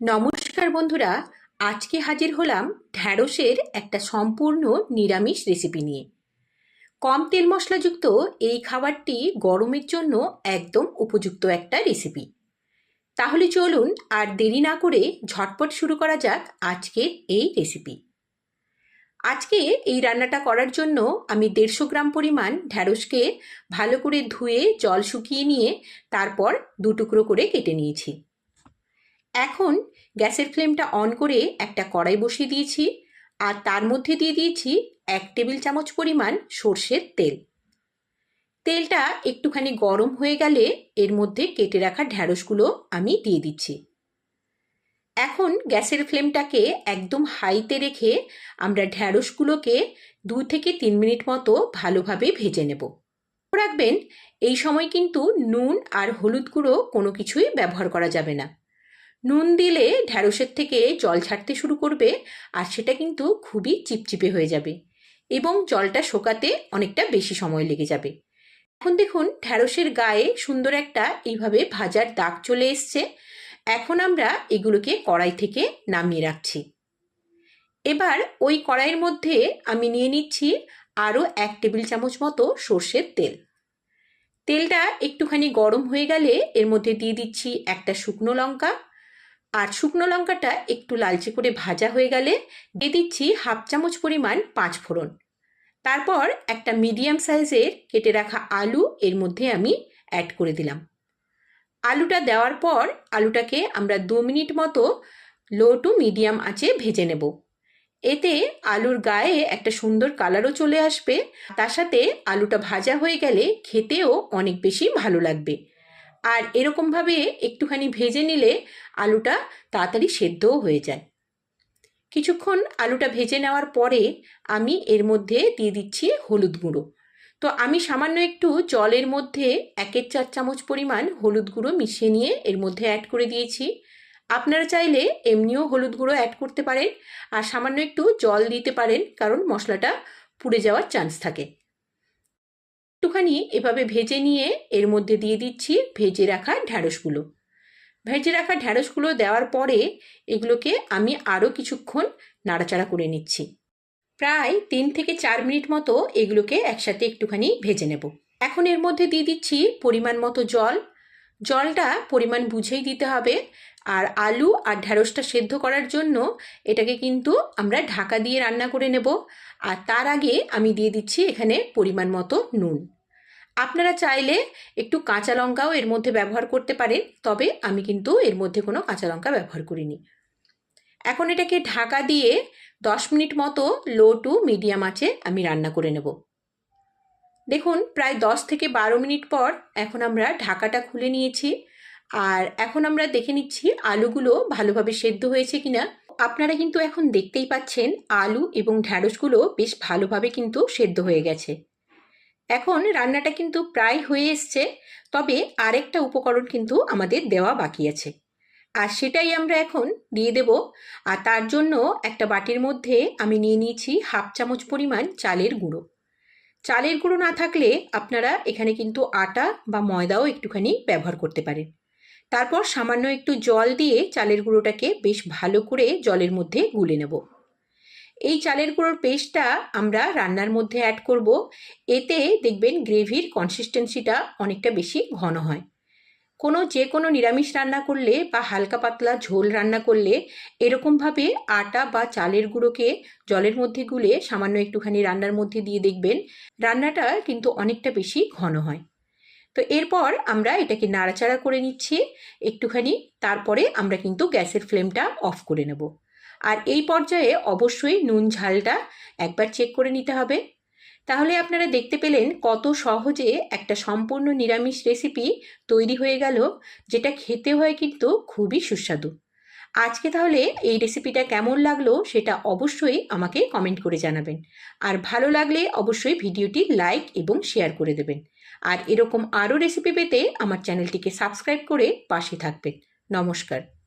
নমস্কার বন্ধুরা, আজকে হাজির হলাম ঢ্যাঁড়সের একটা সম্পূর্ণ নিরামিষ রেসিপি নিয়ে। কম তেল মশলাযুক্ত এই খাবারটি গরমের জন্য একদম উপযুক্ত একটা রেসিপি তাহলে চলুন আর দেরি না করে ঝটপট শুরু করা যাক আজকের এই রেসিপি আজকে এই রান্নাটা করার জন্য আমি দেড়শো গ্রাম পরিমাণ ঢ্যাঁড়সকে ভালো করে ধুয়ে জল শুকিয়ে নিয়ে তারপর দু টুকরো করে কেটে নিয়েছি। এখন গ্যাসের ফ্লেমটা অন করে একটা কড়াই বসিয়ে দিয়েছি আর তার মধ্যে দিয়ে দিয়েছি এক টেবিল চামচ পরিমাণ সর্ষের তেল। তেলটা একটুখানি গরম হয়ে গেলে এর মধ্যে কেটে রাখা ঢ্যাঁড়সগুলো আমি দিয়ে দিচ্ছি। এখন গ্যাসের ফ্লেমটাকে একদম হাইতে রেখে আমরা ঢ্যাঁড়সগুলোকে দু থেকে তিন মিনিট মতো ভালোভাবে ভেজে নেব। রাখবেন, এই সময় কিন্তু নুন আর হলুদ গুঁড়ো কোনো কিছুই ব্যবহার করা যাবে না। নুন দিলে ঢ্যাঁড়সের থেকে জল ছাড়তে শুরু করবে আর সেটা কিন্তু খুবই চিপচিপে হয়ে যাবে এবং জলটা শোকাতে অনেকটা বেশি সময় লেগে যাবে। এখন দেখুন ঢ্যাঁড়সের গায়ে সুন্দর একটা এইভাবে ভাজার দাগ চলে এসছে। এখন আমরা এগুলোকে কড়াই থেকে নামিয়ে রাখছি। এবার ওই কড়াইয়ের মধ্যে আমি নিয়ে নিচ্ছি আরও এক টেবিল চামচ মতো সর্ষের তেল। তেলটা একটুখানি গরম হয়ে গেলে এর মধ্যে দিয়ে দিচ্ছি একটা শুকনো লঙ্কা আর শুকনো লঙ্কাটা একটু লালচে করে ভাজা হয়ে গেলে দিয়ে দিচ্ছি হাফ চামচ পরিমাণ পাঁচ ফোড়ন। তারপর একটা মিডিয়াম সাইজের কেটে রাখা আলু এর মধ্যে আমি অ্যাড করে দিলাম। আলুটা দেওয়ার পর আলুটাকে আমরা দু মিনিট মতো লো টু মিডিয়াম আঁচে ভেজে নেব। এতে আলুর গায়ে একটা সুন্দর কালারও চলে আসবে। তার সাথে আলুটা ভাজা হয়ে গেলে খেতেও অনেক বেশি ভালো লাগবে। আর এরকমভাবে একটুখানি ভেজে নিলে আলুটা তাড়াতাড়ি সেদ্ধও হয়ে যায়। কিছুক্ষণ আলুটা ভেজে নেওয়ার পরে আমি এর মধ্যে দিয়ে দিচ্ছি হলুদ গুঁড়ো। তো আমি সামান্য একটু জলের মধ্যে একের চার চামচ পরিমাণ হলুদ গুঁড়ো মিশিয়ে নিয়ে এর মধ্যে অ্যাড করে দিয়েছি। আপনারা চাইলে এমনিও হলুদ গুঁড়ো অ্যাড করতে পারেন আর সামান্য একটু জল দিতে পারেন কারণ মশলাটা পুড়ে যাওয়ার চান্স থাকে। একটুখানি এভাবে ভেজে নিয়ে এর মধ্যে দিয়ে দিচ্ছি ভেজে রাখা ঢ্যাঁড়সগুলো ভেজে রাখা ঢ্যাঁড়সগুলো দেওয়ার পরে এগুলোকে আমি আরও কিছুক্ষণ নাড়াচাড়া করে নিচ্ছি। প্রায় তিন থেকে চার মিনিট মতো এগুলোকে একসাথে একটুখানি ভেজে নেব। এখন এর মধ্যে দিয়ে দিচ্ছি পরিমাণ মতো জল। জলটা পরিমাণ বুঝেই দিতে হবে আর আলু আর ঢ্যাঁড়সটা সেদ্ধ করার জন্য এটাকে কিন্তু আমরা ঢাকা দিয়ে রান্না করে নেব। আর তার আগে আমি দিয়ে দিচ্ছি এখানে পরিমাণ মতো নুন। আপনারা চাইলে একটু কাঁচা লঙ্কাও এর মধ্যে ব্যবহার করতে পারেন, তবে আমি কিন্তু এর মধ্যে কোনো কাঁচা লঙ্কা ব্যবহার করিনি। এখন এটাকে ঢাকা দিয়ে দশ মিনিট মতো লো টু মিডিয়াম আছে আমি রান্না করে নেব। দেখুন, প্রায় দশ থেকে বারো মিনিট পর এখন আমরা ঢাকাটা খুলে নিয়েছি। আর এখন আমরা দেখে নিচ্ছি আলুগুলো ভালোভাবে সেদ্ধ হয়েছে কিনা। আপনারা কিন্তু এখন দেখতেই পাচ্ছেন আলু এবং ঢ্যাঁড়সগুলো বেশ ভালোভাবে কিন্তু সেদ্ধ হয়ে গেছে। এখন রান্নাটা কিন্তু প্রায় হয়ে এসছে, তবে আরেকটা উপকরণ কিন্তু আমাদের দেওয়া বাকি আছে। আর সেটাই আমরা এখন দিয়ে দেব, আর তার জন্য একটা বাটির মধ্যে আমি নিয়ে নিয়েছি হাফ চামচ পরিমাণ চালের গুঁড়ো। চালের গুঁড়ো না থাকলে আপনারা এখানে কিন্তু আটা বা ময়দাও একটুখানি ব্যবহার করতে পারেন। তারপর সামান্য একটু জল দিয়ে চালের গুঁড়োটাকে বেশ ভালো করে জলের মধ্যে গুলে নেব। এই চালের গুঁড়োর পেস্টটা আমরা রান্নার মধ্যে অ্যাড করব। এতে দেখবেন গ্রেভির কনসিস্টেন্সিটা অনেকটা বেশি ঘন হয়। কোনো যে কোনো নিরামিষ রান্না করলে বা হালকা পাতলা ঝোল রান্না করলে এরকমভাবে আটা বা চালের গুঁড়োকে জলের মধ্যে গুলে সামান্য একটুখানি রান্নার মধ্যে দিয়ে দেখবেন রান্নাটা কিন্তু অনেকটা বেশি ঘন হয়। তো এরপর আমরা এটাকে নাড়াচাড়া করে নিচ্ছি। একটুখানি তারপরে আমরা কিন্তু গ্যাসের ফ্লেমটা অফ করে নেব। আর এই পর্যায়ে অবশ্যই নুন ঝালটা একবার চেক করে নিতে হবে। তাহলে আপনারা দেখতে পেলেন কত সহজে একটা সম্পূর্ণ নিরামিষ রেসিপি তৈরি হয়ে গেল, যেটা খেতে হয় কিন্তু খুবই সুস্বাদু। আজকে তাহলে এই রেসিপিটা কেমন লাগল সেটা অবশ্যই আমাকে কমেন্ট করে জানাবেন। আর ভালো লাগলে অবশ্যই ভিডিওটি লাইক এবং শেয়ার করে দেবেন। আর এরকম আরও রেসিপি পেতে আমার চ্যানেলটিকে সাবস্ক্রাইব করে পাশে থাকবেন। নমস্কার।